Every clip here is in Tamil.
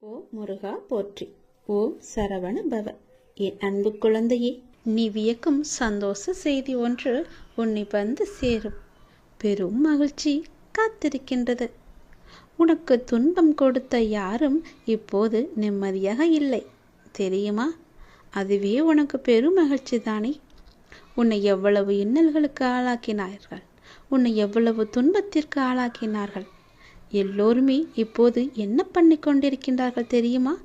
ஓ முருகா போற்றி. ஓம் சரவண பவ என் அன்பு குழந்தையே நீ வியக்கும் சந்தோஷ செய்தி ஒன்று உன்னை வந்து சேரும். பெரும் மகிழ்ச்சி காத்திருக்கின்றது. உனக்கு துன்பம் கொடுத்த யாரும் இப்போது நிம்மதியாக இல்லை. தெரியுமா? அதுவே உனக்கு பெரும் மகிழ்ச்சி தானே. உன்னை எவ்வளவு இன்னல்களுக்கு ஆளாக்கினார்கள். உன்னை எவ்வளவு துன்பத்திற்கு ஆளாக்கினார்கள். எல்லோருமே இப்போது என்ன பண்ணி கொண்டிருக்கின்றார்கள் தெரியுமா?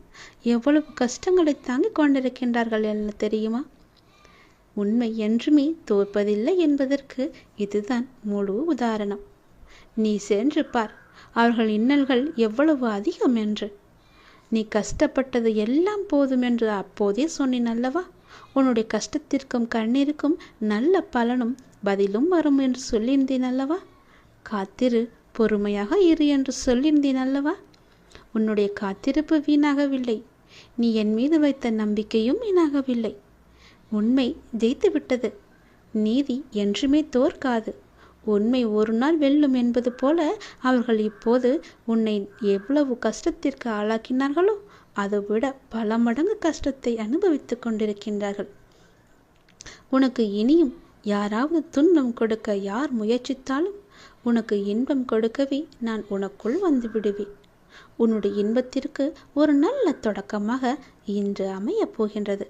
எவ்வளவு கஷ்டங்களை தாங்கிக் கொண்டிருக்கின்றார்கள் என்ன தெரியுமா? உண்மை என்றுமே தோற்பதில்லை என்பதற்கு இதுதான் முழு உதாரணம். நீ சென்று பார் அவர்கள் இன்னல்கள் எவ்வளவு அதிகம் என்று. நீ கஷ்டப்பட்டது எல்லாம் போதும் என்று அப்போதே சொன்னேன் அல்லவா? உன்னுடைய கஷ்டத்திற்கும் கண்ணீருக்கும் நல்ல பலனும் பதிலும் வரும் என்று சொல்லியிருந்தேன் அல்லவா? காத்திரு பொறுமையாக இரு என்று சொல்லியிருந்தேன் அல்லவா? உன்னுடைய காத்திருப்பு வீணாகவில்லை. நீ என் மீது வைத்த நம்பிக்கையும் வீணாகவில்லை. உண்மை ஜெயித்து விட்டது நீதி என்றுமே தோற்காது. உண்மை ஒரு நாள் வெல்லும் என்பது போல அவர்கள் இப்போது உன்னை எவ்வளவு கஷ்டத்திற்கு ஆளாக்கினார்களோ அதைவிட பல மடங்கு கஷ்டத்தை அனுபவித்துக் கொண்டிருக்கின்றார்கள். உனக்கு இனியும் யாராவது துன்பம் கொடுக்க யார் முயற்சித்தாலும் உனக்கு இன்பம் கொடுக்கவே நான் உனக்குள் வந்து விடுவேன். உன்னுடைய இன்பத்திற்கு ஒரு நல்ல தொடக்கமாக இன்று அமையப் போகின்றது.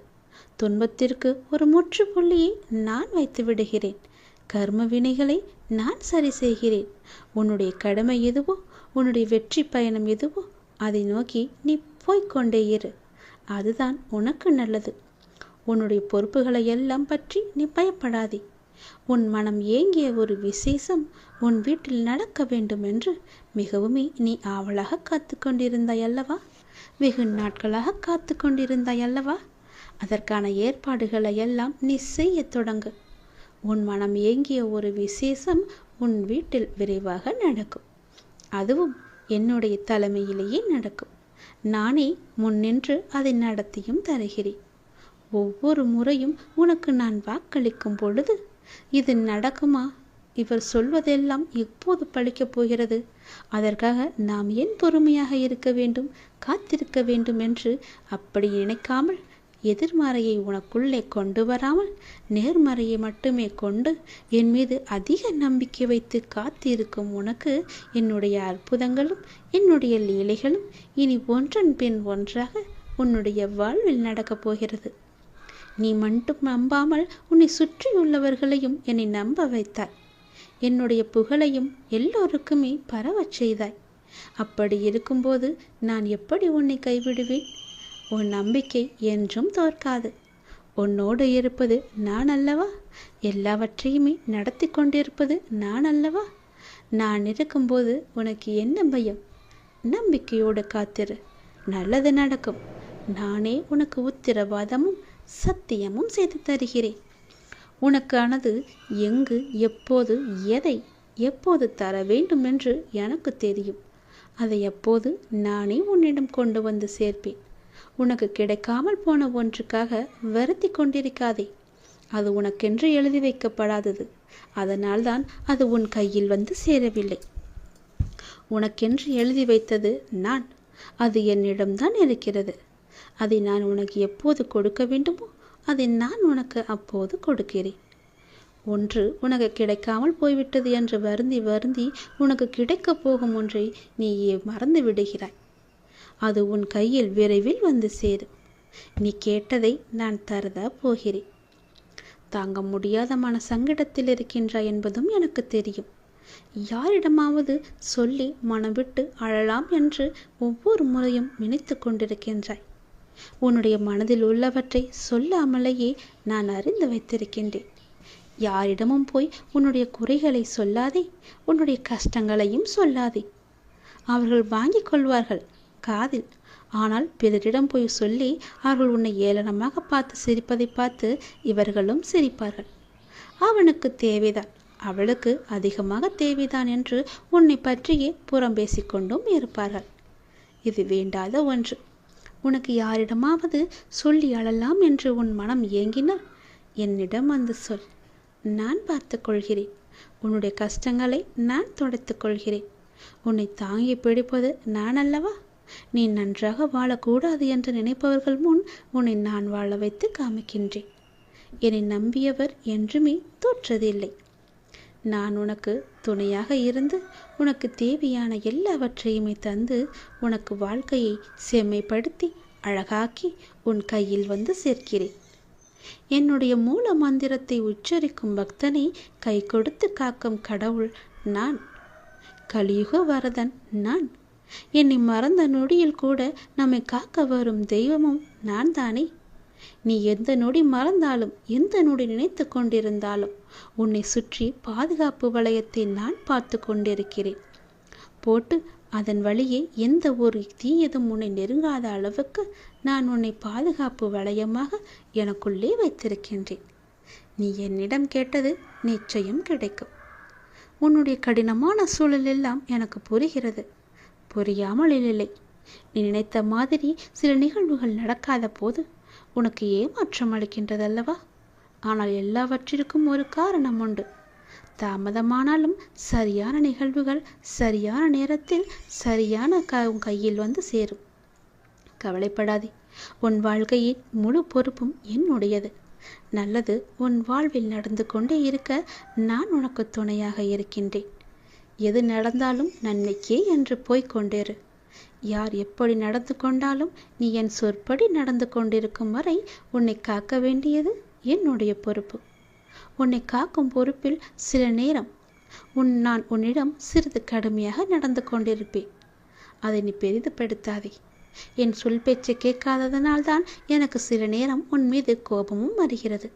துன்பத்திற்கு ஒரு முற்றுப்புள்ளியை நான் வைத்து விடுகிறேன். கர்ம வினைகளை நான் சரி செய்கிறேன். உன்னுடைய கடமை எதுவோ உன்னுடைய வெற்றி பயணம் எதுவோ அதை நோக்கி நீ போய்கொண்டே இரு. அதுதான் உனக்கு நல்லது. உன்னுடைய பொறுப்புகளை எல்லாம் பற்றி நீ பயப்படாதே. உன் மனம் ஏங்கிய ஒரு விசேஷம் உன் வீட்டில் நடக்க வேண்டும் என்று மிகவுமே நீ ஆவலாக காத்து கொண்டிருந்தாய் அல்லவா? வெகு நாட்களாக காத்து கொண்டிருந்தாய் அல்லவா? அதற்கான ஏற்பாடுகளை எல்லாம் நீ செய்ய தொடங்கு. உன் மனம் ஏங்கிய ஒரு விசேஷம் உன் வீட்டில் விரைவாக நடக்கும். அதுவும் என்னுடைய தலைமையிலேயே நடக்கும். நானே முன்னின்று அதை நடத்தியும் தருகிறேன். ஒவ்வொரு முறையும் உனக்கு நான் வாக்களிக்கும் பொழுது இது நடக்குமா? இவர் சொல்வதெல்லாம் எப்போது பழிக்கப் போகிறது? அதற்காக நாம் ஏன் பொறுமையாக இருக்க வேண்டும் காத்திருக்க வேண்டும் என்று அப்படி நினைக்காமல் எதிர்மறையை உனக்குள்ளே கொண்டு வராமல் நேர்மறையை மட்டுமே கொண்டு என் மீது அதிக நம்பிக்கை வைத்து காத்திருக்கும் உனக்கு என்னுடைய அற்புதங்களும் என்னுடைய லீலைகளும் இனி ஒன்றன் பின் ஒன்றாக உன்னுடைய வாழ்வில் நடக்கப் போகிறது. நீ மட்டும் நம்பாமல் உன்னை சுற்றியுள்ளவர்களையும் என்னை நம்ப வைத்தாய். என்னுடைய புகழையும் எல்லோருக்குமே பரவச் செய்தாய். அப்படி இருக்கும்போது நான் எப்படி உன்னை கைவிடுவேன்? உன் நம்பிக்கை என்றும் தோற்காது. உன்னோடு இருப்பது நான் அல்லவா? எல்லாவற்றையுமே நடத்தி கொண்டிருப்பது நான் அல்லவா? நான் இருக்கும்போது உனக்கு என்ன பயம்? நம்பிக்கையோடு காத்திரு. நல்லது நடக்கும். நானே உனக்கு உத்திரவாதமும் சத்தியமும் செய்து தருகிறேன். உனக்கானது எங்கு எப்போது எதை எப்போது தர வேண்டும் என்று எனக்கு தெரியும். அதை எப்போது நானே உன்னிடம் கொண்டு வந்து சேர்ப்பேன். உனக்கு கிடைக்காமல் போன ஒன்றுக்காக வருத்தி கொண்டிருக்காதே. அது உனக்கென்று எழுதி வைக்கப்படாதது. அதனால்தான் அது உன் கையில் வந்து சேரவில்லை. உனக்கென்று எழுதி வைத்தது நான். அது என்னிடம்தான் இருக்கிறது. அதை நான் உனக்கு எப்போது கொடுக்க வேண்டுமோ அதை நான் உனக்கு அப்போது கொடுக்கிறேன். ஒன்று உனக்கு கிடைக்காமல் போய்விட்டது என்று வருந்தி வருந்தி உனக்கு கிடைக்கப் போகும் ஒன்றை நீயே மறந்து விடுகிறாய். அது உன் கையில் விரைவில் வந்து சேரும். நீ கேட்டதை நான் தரதா போகிறேன். தாங்க முடியாத மன சங்கடத்தில் இருக்கின்றாய் என்பதும் எனக்கு தெரியும். யாரிடமாவது சொல்லி மனம் விட்டு அழலாம் என்று ஒவ்வொரு முறையும் நினைத்து கொண்டிருக்கின்றாய். உன்னுடைய மனதில் உள்ளவற்றை சொல்லாமலேயே நான் அறிந்து வைத்திருக்கின்றேன். யாரிடமும் போய் உன்னுடைய குறைகளை சொல்லாதே உன்னுடைய கஷ்டங்களையும் சொல்லாதே. அவர்கள் வாங்கிக் கொள்வார்கள் காதில். ஆனால் பிறரிடம் போய் சொல்லி அவர்கள் உன்னை ஏளனமாக பார்த்து சிரிப்பதை பார்த்து இவர்களும் சிரிப்பார்கள். அவனுக்கு தேவைதான் அவளுக்கு அதிகமாக தேவைதான் என்று உன்னை பற்றியே புறம் பேசிக்கொண்டும் இருப்பார்கள். இது வேண்டாத ஒன்று. உனக்கு யாரிடமாவது சொல்லி அழலாம் என்று உன் மனம் ஏங்கினால் என்னிடம் வந்து சொல். நான் பார்த்து கொள்கிறேன். உன்னுடைய கஷ்டங்களை நான் துடைத்துக் கொள்கிறேன். உன்னை தாங்கி பிடிப்பது நான் அல்லவா? நீ நன்றாக வாழக்கூடாது என்று நினைப்பவர்கள் முன் உன்னை நான் வாழ வைத்து காமிக்கின்றேன். என்னை நம்பியவர் என்றுமே தோற்றதில்லை. நான் உனக்கு துணையாக இருந்து உனக்கு தேவையான எல்லாவற்றையுமே தந்து உனக்கு வாழ்க்கையை செம்மைப்படுத்தி அழகாக்கி உன் கையில் வந்து சேர்க்கிறேன். என்னுடைய மூல மந்திரத்தை உச்சரிக்கும் பக்தனை கை கொடுத்து காக்கும் கடவுள் நான். கலியுக வரதன் நான். என்னை மறந்த நொடியில் கூட நம்மை காக்க வரும் தெய்வமும் நான் தானே நீ எந்த நொடி மறந்தாலும் எந்த நொடி நினைத்து கொண்டிருந்தாலும் உன்னை சுற்றி பாதுகாப்பு வளையத்தை நான் பார்த்து கொண்டிருக்கிறேன். போட்டு அதன் வழியே எந்த ஒரு தீயதும் உன்னை நெருங்காத அளவுக்கு நான் உன்னை பாதுகாப்பு வளையமாக எனக்குள்ளே வைத்திருக்கின்றேன். நீ என்னிடம் கேட்டது நிச்சயம் கிடைக்கும். உன்னுடைய கடினமான சூழல் எல்லாம் எனக்கு புரிகிறது. புரியாமல் இல்லை. நீ நினைத்த மாதிரி சில நிகழ்வுகள் நடக்காத போது உனக்கு ஏமாற்றம் அளிக்கின்றதல்லவா? ஆனால் எல்லாவற்றிற்கும் ஒரு காரணம் உண்டு. தாமதமானாலும் சரியான நிகழ்வுகள் சரியான நேரத்தில் சரியான க உன் கையில் வந்து சேரும். கவலைப்படாதே. உன் வாழ்க்கையின் முழு பொறுப்பும் என்னுடையது. நல்லது உன் வாழ்வில் நடந்து கொண்டே இருக்க நான் உனக்கு துணையாக இருக்கின்றேன். எது நடந்தாலும் நன்மைக்கே என்று போய்க் கொண்டேரு. யார் எப்படி நடந்து கொண்டாலும் நீ என் சொற்படி நடந்து கொண்டிருக்கும் வரை உன்னை காக்க வேண்டியது என்னுடைய பொறுப்பு. உன்னை காக்கும் பொறுப்பில் சில நேரம் உன் நான் உன்னிடம் சிறிது கடுமையாக நடந்து கொண்டிருப்பேன். அதை நீ பெரிதுபடுத்தாதே. என் சொல் பேச்சை கேட்காததனால்தான் எனக்கு சில நேரம் உன் மீது கோபமும் வருகிறது.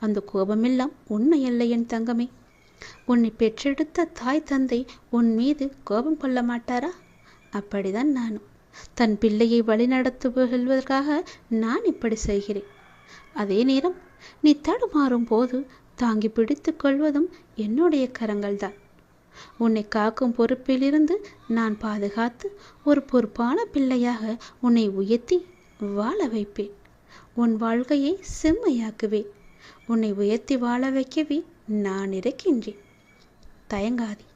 அந்த கோபமெல்லாம் உண்மையல்ல என் தங்கமே. உன்னை பெற்றெடுத்த தாய் தந்தை உன் மீது கோபம் கொள்ள மாட்டாரா? அப்படிதான் நானும். தன் பிள்ளையை வழிநடத்து செல்வதற்காக நான் இப்படி செய்கிறேன். அதே நேரம் நீ தடுமாறும் போது தாங்கி பிடித்து கொள்வதும் என்னுடைய கரங்கள்தான். உன்னை காக்கும் பொறுப்பிலிருந்து நான் பாதுகாத்து ஒரு பொறுப்பான பிள்ளையாக உன்னை உயர்த்தி வாழ வைப்பேன். உன் வாழ்க்கையை செம்மையாக்குவேன். உன்னை உயர்த்தி வாழ வைக்கவே நான் இருக்கின்றேன். தயங்காதே.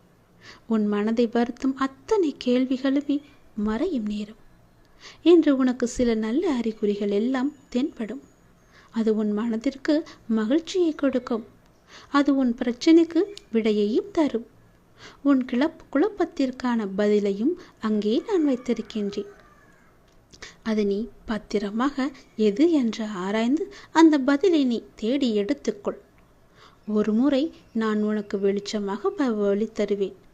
உன் மனதை வருத்தும் அத்தனை கேள்விகளுமே மறையும் நேரம். என்று உனக்கு சில நல்ல அறிகுறிகள் எல்லாம் தென்படும். அது உன் மனதிற்கு மகிழ்ச்சியை கொடுக்கும். அது உன் பிரச்சனைக்கு விடையையும் தரும். உன் கிளப் குழப்பத்திற்கான பதிலையும் அங்கே நான் வைத்திருக்கின்றேன். அது நீ பத்திரமாக எது என்று ஆராய்ந்து அந்த பதிலை நீ தேடி எடுத்துக்கொள். ஒரு முறை நான் உனக்கு வெளிச்சமாக வழி தருவேன்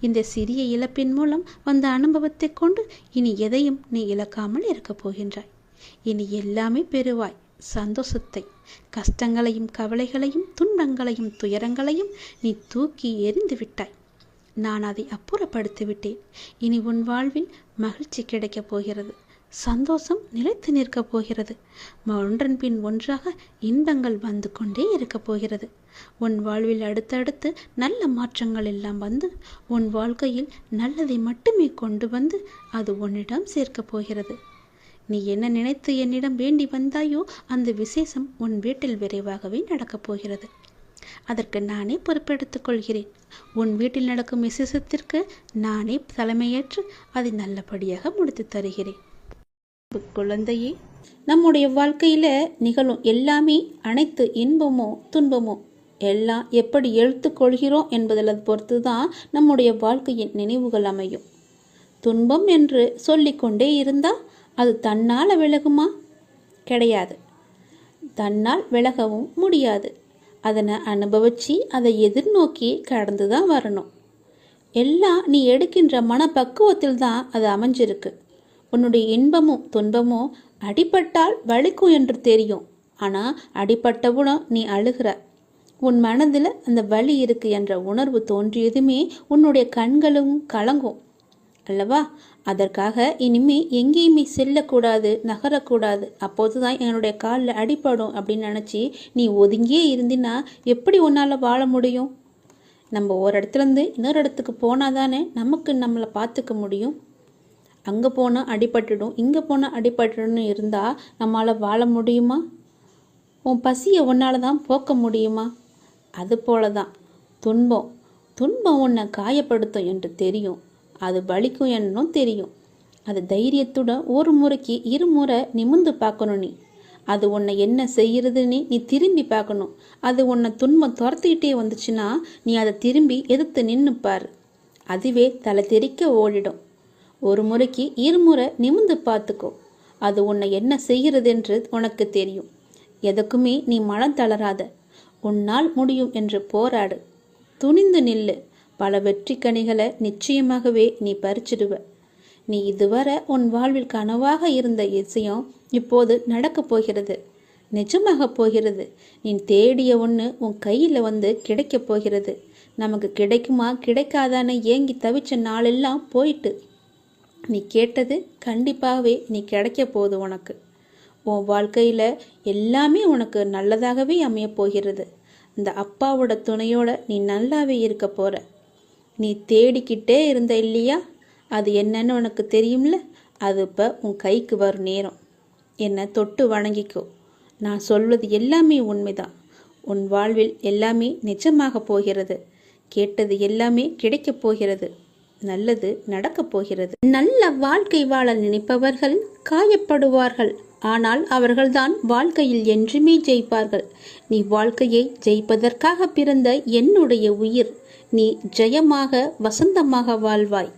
இந்த சிறிய இழப்பின் மூலம் வந்த அனுபவத்தை கொண்டு இனி எதையும் நீ இழக்காமல் இருக்கப் போகின்றாய். இனி எல்லாமே பெறுவாய். சந்தோஷத்தை கஷ்டங்களையும் கவலைகளையும் துன்பங்களையும் துயரங்களையும் நீ தூக்கி எறிந்து விட்டாய். நான் அதை அப்புறப்படுத்தி விட்டேன் இனி உன் வாழ்வில் மகிழ்ச்சி கிடைக்கப் போகிறது. சந்தோஷம் நிலைத்து நிற்கப் போகிறது. ஒன்றன் பின் ஒன்றாக இன்பங்கள் வந்து கொண்டே இருக்கப் போகிறது. உன் வாழ்வில் அடுத்தடுத்து நல்ல மாற்றங்கள் எல்லாம் வந்து உன் வாழ்க்கையில் நல்லதை மட்டுமே கொண்டு வந்து அது உன்னிடம் சேர்க்கப் போகிறது. நீ என்ன நினைத்து என்னிடம் வேண்டி வந்தாயோ அந்த விசேஷம் உன் வீட்டில் விரைவாகவே நடக்கப் போகிறது. அதற்கு நானே பொறுப்பெடுத்துக் கொள்கிறேன். உன் வீட்டில் நடக்கும் விசேஷத்திற்கு நானே தலைமையேற்று அதை நல்லபடியாக முடித்து தருகிறேன். குழந்தையே நம்முடைய வாழ்க்கையில் நிகழும் எல்லாமே அனைத்து இன்பமோ துன்பமோ எல்லாம் எப்படி எழுத்துக்கொள்கிறோம் என்பதில் பொறுத்து தான் நம்முடைய வாழ்க்கையின் நினைவுகள் அமையும். துன்பம் என்று சொல்லிக்கொண்டே இருந்தால் அது தன்னால் விலகுமா? கிடையாது. தன்னால் விலகவும் முடியாது. அதனை அனுபவிச்சு அதை எதிர்நோக்கி கடந்து தான் வரணும். எல்லாம் நீ எடுக்கின்ற மனப்பக்குவத்தில் தான் அது அமைஞ்சிருக்கு. உன்னுடைய இன்பமும் துன்பமும் அடிபட்டால் வலிக்கும் என்று தெரியும். ஆனால் அடிபட்டவுடன் நீ அழுகிற. உன் மனதில் அந்த வலி இருக்கு என்ற உணர்வு தோன்றியதுமே உன்னுடைய கண்களும் கலங்கும் அல்லவா? அதற்காக இனிமே எங்கேயுமே செல்லக்கூடாது நகரக்கூடாது. அப்போது தான் என்னுடைய காலில் அடிப்படும் அப்படின்னு நினச்சி நீ ஒதுங்கியே இருந்தினா எப்படி உன்னால் வாழ முடியும்? நம்ம ஒரு இடத்துலேருந்து இன்னொரு இடத்துக்கு போனால் தானே நமக்கு நம்மளை பார்த்துக்க முடியும்? அங்கே போனால் அடிபட்டுடும் இங்கே போனால் அடிபட்டுடும்னு இருந்தால் நம்மளால் வாழ முடியுமா? உன் பசியை உன்னால் தான் போக்க முடியுமா? அது போல தான் துன்பம். துன்பம் உன்னை காயப்படுத்தும் என்று தெரியும். அது வலிக்கும் என்னும் தெரியும். அது தைரியத்துடன் ஒரு முறைக்கு இருமுறை நிமிந்து பார்க்கணும் நீ. அது உன்னை என்ன செய்கிறதுன்னு நீ திரும்பி பார்க்கணும். அது உன்னை துன்பம் துரத்திக்கிட்டே வந்துச்சுன்னா நீ அதை திரும்பி எதிர்த்து நின்றுப்பார் அதுவே தலை தெறிக்க ஓடிடும். ஒரு முறைக்கு இருமுறை நிமிந்து பார்த்துக்கோ. அது உன்னை என்ன செய்கிறதென்று உனக்கு தெரியும். எதுக்குமே நீ மனம் தளராத. உன்னால் முடியும் என்று போராடு. துணிந்து நில்லு. பல வெற்றி கனிகளை நிச்சயமாகவே நீ பறிச்சிடுவ. நீ இதுவரை உன் வாழ்வில் கனவாக இருந்த விஷயம் இப்போது நடக்கப் போகிறது. நிஜமாக போகிறது. நீ தேடிய ஒன்று உன் கையில் வந்து கிடைக்கப் போகிறது. நமக்கு கிடைக்குமா கிடைக்காதான்னு ஏங்கி தவிச்ச நாளெல்லாம் போயிட்டு. நீ கேட்டது கண்டிப்பாகவே நீ கிடைக்க போகுது உனக்கு. உன் வாழ்க்கையில் எல்லாமே உனக்கு நல்லதாகவே அமைய போகிறது. இந்த அப்பாவோட துணையோட நீ நல்லாவே இருக்க போகிற நீ தேடிக்கிட்டே இருந்த இல்லையா? அது என்னன்னு உனக்கு தெரியும்ல? அது இப்போ உன் கைக்கு வரும் நேரம். என்னை தொட்டு வணங்கிக்கோ. நான் சொல்வது எல்லாமே உண்மைதான். உன் வாழ்வில் எல்லாமே நிஜமாக போகிறது. கேட்டது எல்லாமே கிடைக்கப் போகிறது. நல்லது நடக்கப் போகிறது. நல்ல வாழ்க்கை வாழ நினைப்பவர்கள் காயப்படுவார்கள். ஆனால் அவர்கள்தான் வாழ்க்கையில் என்றுமே ஜெயிப்பார்கள். நீ வாழ்க்கையை ஜெயிப்பதற்காக பிறந்த என்னுடைய உயிர். நீ ஜெயமாக வசந்தமாக வாழ்வாய்.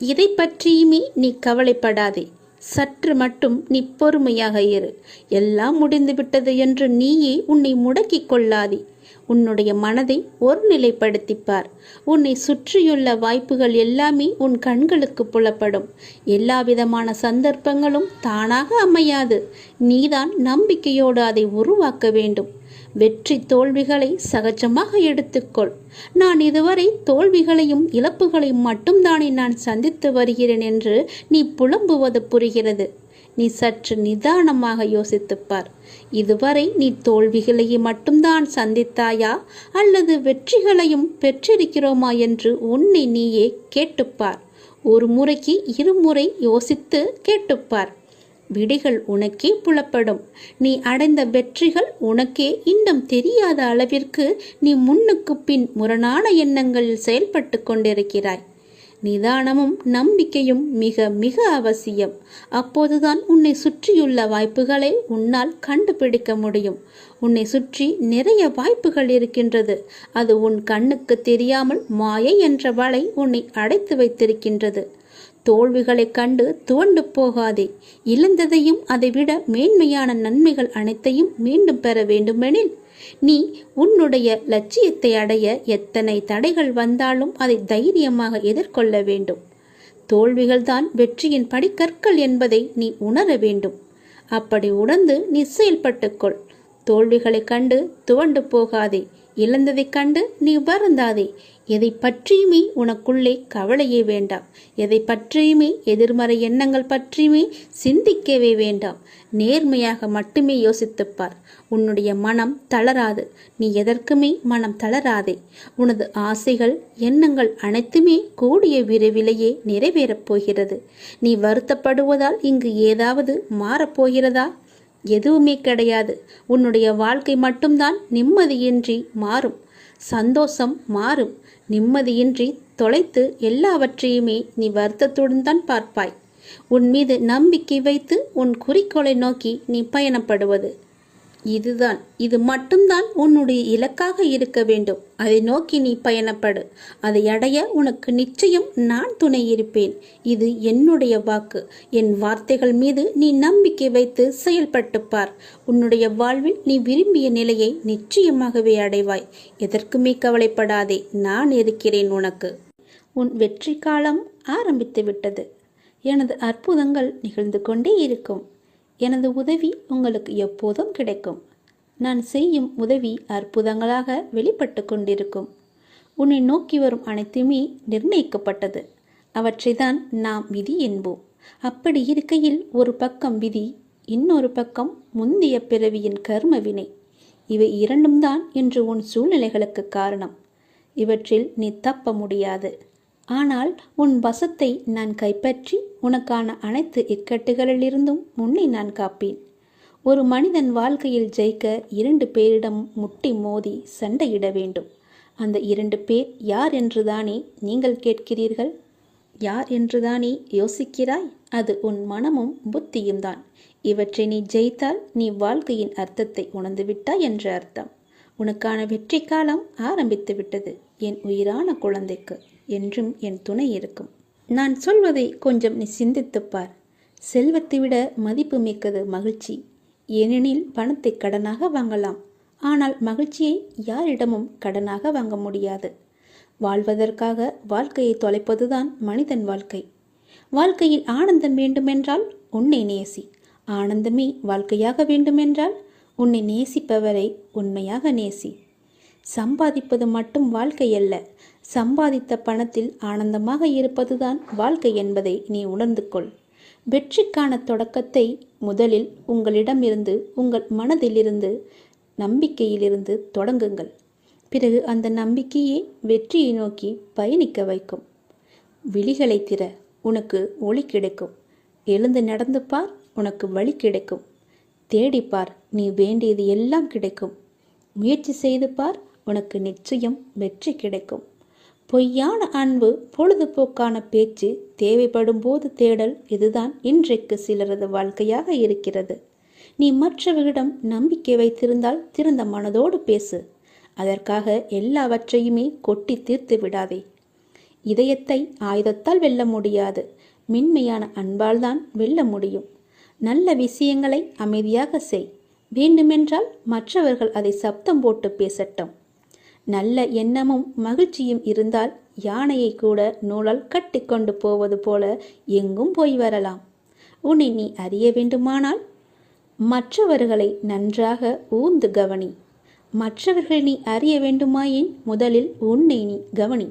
இதை பற்றியுமே நீ கவலைப்படாதே. சற்று மட்டும் நீ பொறுமையாக இரு. எல்லாம் முடிந்துவிட்டது என்று நீயே உன்னை முடக்கிக் கொள்ளாதே. உன்னுடைய மனதை ஒருநிலைப்படுத்திப்பார். உன்னை சுற்றியுள்ள வாய்ப்புகள் எல்லாமே உன் கண்களுக்கு புலப்படும். எல்லா விதமான சந்தர்ப்பங்களும் தானாக அமையாது. நீதான் நம்பிக்கையோடு அதை உருவாக்க வேண்டும். வெற்றி தோல்விகளை சகஜமாக எடுத்துக்கொள். நான் இதுவரை தோல்விகளையும் இழப்புகளையும் மட்டும்தானே நான் சந்தித்து வருகிறேன் என்று நீ புலம்புவது புரிகிறது. நீ சற்று நிதானமாக யோசித்துப்பார். இதுவரை நீ தோல்விகளையே மட்டும்தான் சந்தித்தாயா? அல்லது வெற்றிகளையும் பெற்றிருக்கிறோமா என்று உன்னை நீயே கேட்டுப்பார். ஒரு முறைக்கு இருமுறை யோசித்து கேட்டுப்பார். விடைகள் உனக்கே புலப்படும். நீ அடைந்த வெற்றிகள் உனக்கே இன்னும் தெரியாத அளவிற்கு நீ முன்னுக்கு பின் முரணான எண்ணங்களில் செயல்பட்டு கொண்டிருக்கிறாய். நிதானமும் நம்பிக்கையும் மிக மிக அவசியம். அப்போதுதான் உன்னை சுற்றியுள்ள வாய்ப்புகளை உன்னால் கண்டுபிடிக்க முடியும். உன்னை சுற்றி நிறைய வாய்ப்புகள் இருக்கின்றது. அது உன் கண்ணுக்கு தெரியாமல் மாயை என்ற வலை உன்னை அடைத்து வைத்திருக்கின்றது. தோல்விகளைக் கண்டு துவண்டு போகாதே. இழந்ததையும் அதைவிட மேன்மையான நன்மைகள் அனைத்தையும் மீண்டும் பெற வேண்டுமெனில் நீ உன்னுடைய லட்சியத்தை அடைய எத்தனை தடைகள் வந்தாலும் அதை தைரியமாக எதிர்கொள்ள வேண்டும். தோல்விகள்தான் வெற்றியின் படிக்கற்கள் என்பதை நீ உணர வேண்டும். அப்படி உணர்ந்து நீ செயல்பட்டுக்கொள். தோல்விகளைக் கண்டு துவண்டு போகாதே. இழந்ததைக் கண்டு நீ வருந்தாதே. எதை பற்றியுமே உனக்குள்ளே கவலையே வேண்டாம். எதை பற்றியுமே எதிர்மறை எண்ணங்கள் பற்றியுமே சிந்திக்கவே வேண்டாம். நேர்மையாக மட்டுமே யோசித்துப்பார். உன்னுடைய மனம் தளராது. நீ எதற்குமே மனம் தளராதே. உனது ஆசைகள் எண்ணங்கள் அனைத்துமே கூடிய விரைவிலேயே நிறைவேறப் போகிறது. நீ வருத்தப்படுவதால் இங்கு ஏதாவது மாறப்போகிறதா எதுவுமே கிடையாது. உன்னுடைய வாழ்க்கை மட்டும்தான் நிம்மதியின்றி மாறும். சந்தோஷம் மாறும். நிம்மதியின்றி தொலைத்து எல்லாவற்றையுமே நீ வருத்தத்துடன் தான் பார்ப்பாய். உன் மீது நம்பிக்கை வைத்து உன் குறிக்கோளை நோக்கி நீ பயணப்படுவது. இதுதான். இது மட்டும்தான் உன்னுடைய இலக்காக இருக்க வேண்டும். அதை நோக்கி நீ பயணப்படு. அதை அடைய உனக்கு நிச்சயம் நான் துணை இருப்பேன். இது என்னுடைய வாக்கு. என் வார்த்தைகள் மீது நீ நம்பிக்கை வைத்து செயல்பட்டு பார். உன்னுடைய வாழ்வில் நீ விரும்பிய நிலையை நிச்சயமாகவே அடைவாய். எதற்குமே கவலைப்படாதே. நான் இருக்கிறேன் உனக்கு. உன் வெற்றி காலம் ஆரம்பித்து விட்டது எனது அற்புதங்கள் நிகழ்ந்து கொண்டே இருக்கும். எனது உதவி உங்களுக்கு எப்போதும் கிடைக்கும். நான் செய்யும் உதவி அற்புதங்களாக வெளிப்பட்டு கொண்டிருக்கும். உன்னை நோக்கி வரும் அனைத்துமே நிர்ணயிக்கப்பட்டது. அவற்றைதான் நாம் விதி என்போம். அப்படி இருக்கையில் ஒரு பக்கம் விதி இன்னொரு பக்கம் முந்தைய பிறவியின் கர்ம வினை. இவை இரண்டும் தான் என்று உன் சூழ்நிலைகளுக்கு காரணம். இவற்றில் நீ தப்ப முடியாது. ஆனால் உன் வசத்தை நான் கைப்பற்றி உனக்கான அனைத்து இக்கட்டுகளிலிருந்தும் உன்னை நான் காப்பேன். ஒரு மனிதன் வாழ்க்கையில் ஜெயிக்க இரண்டு பேரிடம் முட்டி மோதி சண்டையிட வேண்டும். அந்த இரண்டு பேர் யார் என்றுதானே நீங்கள் கேட்கிறீர்கள்? யார் என்றுதானே யோசிக்கிறாய்? அது உன் மனமும் புத்தியும் தான். இவற்றை நீ ஜெயித்தால் நீ வாழ்க்கையின் அர்த்தத்தை உணர்ந்துவிட்டாய் என்ற அர்த்தம். உனக்கான வெற்றி காலம் ஆரம்பித்து விட்டது என் உயிரான குழந்தைக்கு. என்றும் என் துணை இருக்கும். நான் சொல்வதை கொஞ்சம் நீ சிந்தித்துப் பார். செல்வத்தை விட மதிப்பு மிக்கது மகிழ்ச்சி. ஏனெனில் பணத்தை கடனாக வாங்கலாம். ஆனால் மகிழ்ச்சியை யாரிடமும் கடனாக வாங்க முடியாது. வாழ்வதற்காக வாழ்க்கையை தொலைப்பதுதான் மனிதன் வாழ்க்கை. வாழ்க்கையில் ஆனந்தம் வேண்டுமென்றால் உன்னை நேசி. ஆனந்தமே வாழ்க்கையாக வேண்டுமென்றால் உன்னை நேசிப்பவரை உண்மையாக நேசி. சம்பாதிப்பது மட்டும் வாழ்க்கை அல்ல. சம்பாதித்த பணத்தில் ஆனந்தமாக இருப்பதுதான் வாழ்க்கை என்பதை நீ உணர்ந்து கொள். வெற்றிக்கான தொடக்கத்தை முதலில் உங்களிடமிருந்து உங்கள் மனதிலிருந்து நம்பிக்கையிலிருந்து தொடங்குங்கள். பிறகு அந்த நம்பிக்கையே வெற்றியை நோக்கி பயணிக்க வைக்கும். விழிகளை திற உனக்கு ஒளி கிடைக்கும். எழுந்து நடந்து பார் உனக்கு வழி கிடைக்கும். தேடிப்பார் நீ வேண்டியது எல்லாம் கிடைக்கும். முயற்சி செய்து பார் உனக்கு நிச்சயம் வெற்றி கிடைக்கும். பொய்யான அன்பு பொழுதுபோக்கான பேச்சு தேவைப்படும் போது தேடல் இதுதான் இன்றைக்கு சிலரது வாழ்க்கையாக இருக்கிறது. நீ மற்றவர்களிடம் நம்பிக்கை வைத்திருந்தால் திறந்த மனதோடு பேசு. அதற்காக எல்லாவற்றையுமே கொட்டி தீர்த்து விடாதே. இதயத்தை ஆயுதத்தால் வெல்ல முடியாது. மென்மையான அன்பால் தான் வெல்ல முடியும். நல்ல விஷயங்களை அமைதியாக செய். வேண்டுமென்றால் மற்றவர்கள் அதை சப்தம் போட்டு பேசட்டும். நல்ல எண்ணமும் மகிழ்ச்சியும் இருந்தால் யானையை கூட நூலால் கட்டிக்கொண்டு போவது போல எங்கும் போய் வரலாம். உன்னை நீ அறிய வேண்டுமானால் மற்றவர்களை நன்றாக ஊந்து கவனி. மற்றவர்கள் நீ அறிய வேண்டுமாயின் முதலில் உன்னை நீ கவனி.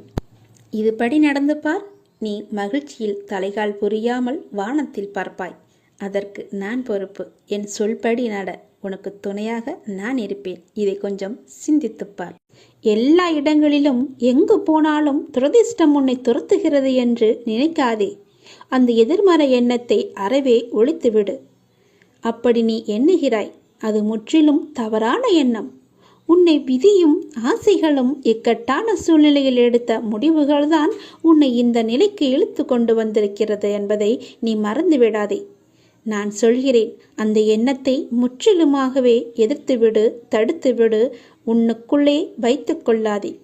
இதுபடி நடந்து பார். நீ மகிழ்ச்சியில் தலைகால் புரியாமல் வானத்தில் பார்ப்பாய். அதற்கு நான் பொறுப்பு. என் சொல்படி நட. உனக்கு துணையாக நான் இருப்பேன். இதை கொஞ்சம் சிந்தித்துப்பார். எல்லா இடங்களிலும் எங்கு போனாலும் துரதிர்ஷ்டம் உன்னை துரத்துகிறது என்று நினைக்காதே. அந்த எதிர்மறை எண்ணத்தை அறவே ஒழித்துவிடு. அப்படி நீ எண்ணுகிறாய் அது முற்றிலும் தவறான எண்ணம். உன்னை விதியும் ஆசைகளும் இக்கட்டான சூழ்நிலையில் எடுத்த முடிவுகள்தான் உன்னை இந்த நிலைக்கு இழுத்து கொண்டு வந்திருக்கிறது என்பதை நீ மறந்து விடாதே நான் சொல்கிறேன் அந்த எண்ணத்தை முற்றிலுமாகவே எதிர்த்துவிடு தடுத்துவிடு உன்னுக்குள்ளே வைத்து கொள்ளாதே.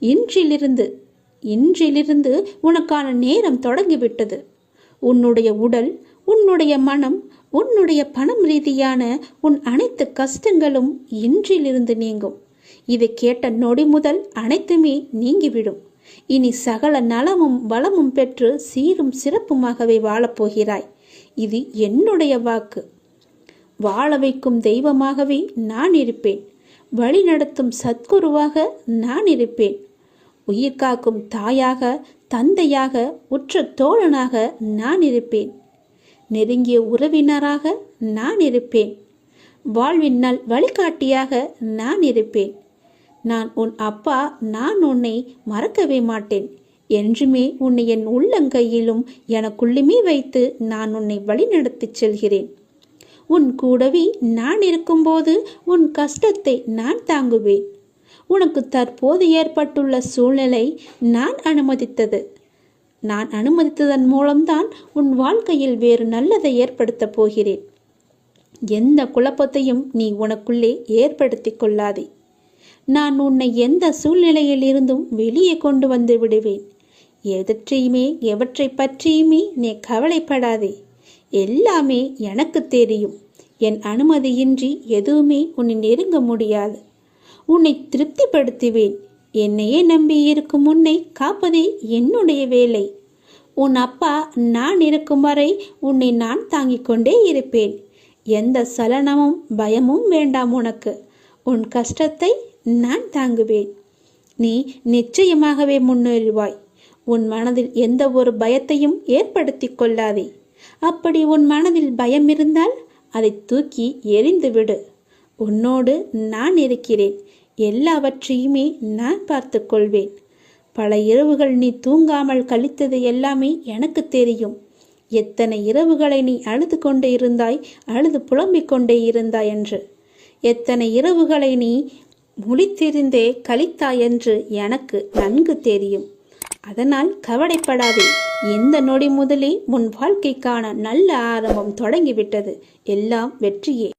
இன்றிலிருந்து இன்றிலிருந்து உனக்கான நேரம் தொடங்கிவிட்டது. உன்னுடைய உடல் உன்னுடைய மனம் உன்னுடைய பணம் ரீதியான உன் அனைத்து கஷ்டங்களும் இன்றிலிருந்து நீங்கும். இதை கேட்ட நொடி முதல் அனைத்துமே நீங்கிவிடும். இனி சகல நலமும் வளமும் பெற்று சீரும் சிறப்புமாகவே வாழப்போகிறாய். இது என்னுடைய வாக்கு. வாழ வைக்கும் தெய்வமாகவே நான் இருப்பேன். வழி நடத்தும் சத்குருவாக நான் இருப்பேன். உயிர் காக்கும் தாயாக தந்தையாக உற்ற தோழனாக நான் இருப்பேன். நெருங்கிய உறவினராக நான் இருப்பேன். வாழ்வின் நல் வழிகாட்டியாக நான் இருப்பேன். நான் உன் அப்பா நான் உன்னை மறக்கவே மாட்டேன். என்றுமே உன்னை என் உள்ளங்கையிலும் எனக்குள்ளுமே வைத்து நான் உன்னை வழிநடத்திச் செல்கிறேன். உன் கூடவே நான் இருக்கும்போது உன் கஷ்டத்தை நான் தாங்குவேன். உனக்கு தற்போது ஏற்பட்டுள்ள சூழ்நிலை நான் அனுமதித்தது. நான் அனுமதித்ததன் மூலம்தான் உன் வாழ்க்கையில் வேறு நல்லதை ஏற்படுத்தப் போகிறேன். எந்த குழப்பத்தையும் நீ உனக்குள்ளே ஏற்படுத்தி கொள்ளாதே. நான் உன்னை எந்த சூழ்நிலையில் இருந்தும் வெளியே கொண்டு வந்து விடுவேன். எதற்றையுமே எவற்றை பற்றியுமே நீ கவலைப்படாதே. எல்லாமே எனக்கு தெரியும். என் அனுமதியின்றி எதுவுமே உன்னை நெருங்க முடியாது. உன்னை திருப்திப்படுத்துவேன். என்னையே நம்பி இருக்கும் உன்னை காப்பதே என்னுடைய வேலை. உன் அப்பா நான் இருக்கும் வரை உன்னை நான் தாங்கிக் கொண்டே இருப்பேன். எந்த சலனமும் பயமும் வேண்டாம் உனக்கு. உன் கஷ்டத்தை நான் தாங்குவேன். நீ நிச்சயமாகவே முன்னேறுவாய். உன் மனதில் எந்த ஒரு பயத்தையும் ஏற்படுத்திக் கொள்ளாதே. அப்படி உன் மனதில் பயம் இருந்தால் அதை தூக்கி எறிந்துவிடு உன்னோடு நான் இருக்கிறேன். எல்லாவற்றையுமே நான் பார்த்து கொள்வேன். பல இரவுகள் நீ தூங்காமல் கழித்தது எல்லாமே எனக்கு தெரியும். எத்தனை இரவுகளை நீ அழுது கொண்டே இருந்தாய் அழுது புலம்பிக் கொண்டே இருந்தாய் என்று. எத்தனை இரவுகளை நீ முழித்திருந்தே கழித்தாய் என்று எனக்கு நன்கு தெரியும். அதனால் கவலைப்படாதே. இந்த நொடி முதலே உன் வாழ்க்கைக்கான நல்ல ஆரம்பம் தொடங்கிவிட்டது. எல்லாம் வெற்றியே.